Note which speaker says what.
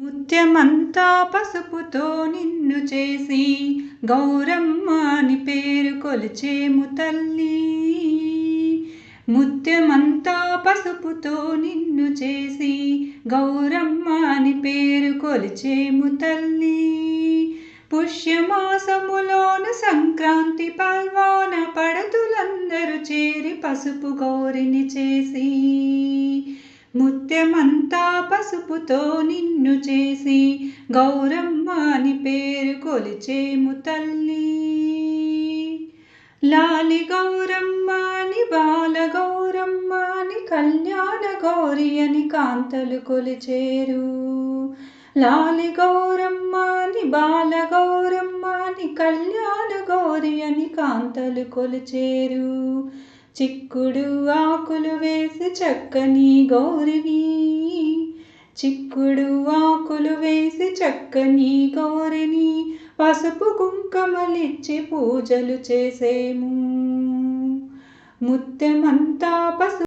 Speaker 1: ముత్యమంతా పసుపుతో నిన్ను చేసి గౌరమ్మ అని పేరు కొలిచేము తల్లి. ముత్యమంతా పసుపుతో నిన్ను చేసి గౌరమ్మ అని పేరు కొలిచేము తల్లి. పుష్యమాసములోను సంక్రాంతి పల్వాన పడతులందరూ చేరి పసుపు గౌరిని చేసి ముత్యమంతా పసుపుతో నిన్ను చేసి గౌరమ్మ అని పేరు కొలిచేము తల్లి. లాలి గౌరమ్మ అని బాల గౌరమ్మ అని కళ్యాణ గౌరి అని కాంతలు కొలిచేరు. లాలి గౌరమ్మ అని బాల గౌరమ్మ అని కళ్యాణ గౌరి అని కాంతలు కొలిచేరు. చిక్కుడు ఆకులు వేసి చక్కని గౌరివి. చిక్కుడు ఆకులు వేసి చక్కని గౌరిని పసుపు కుంకుమలిచ్చి పూజలు చేసేము. ముత్యమంతా పసుపు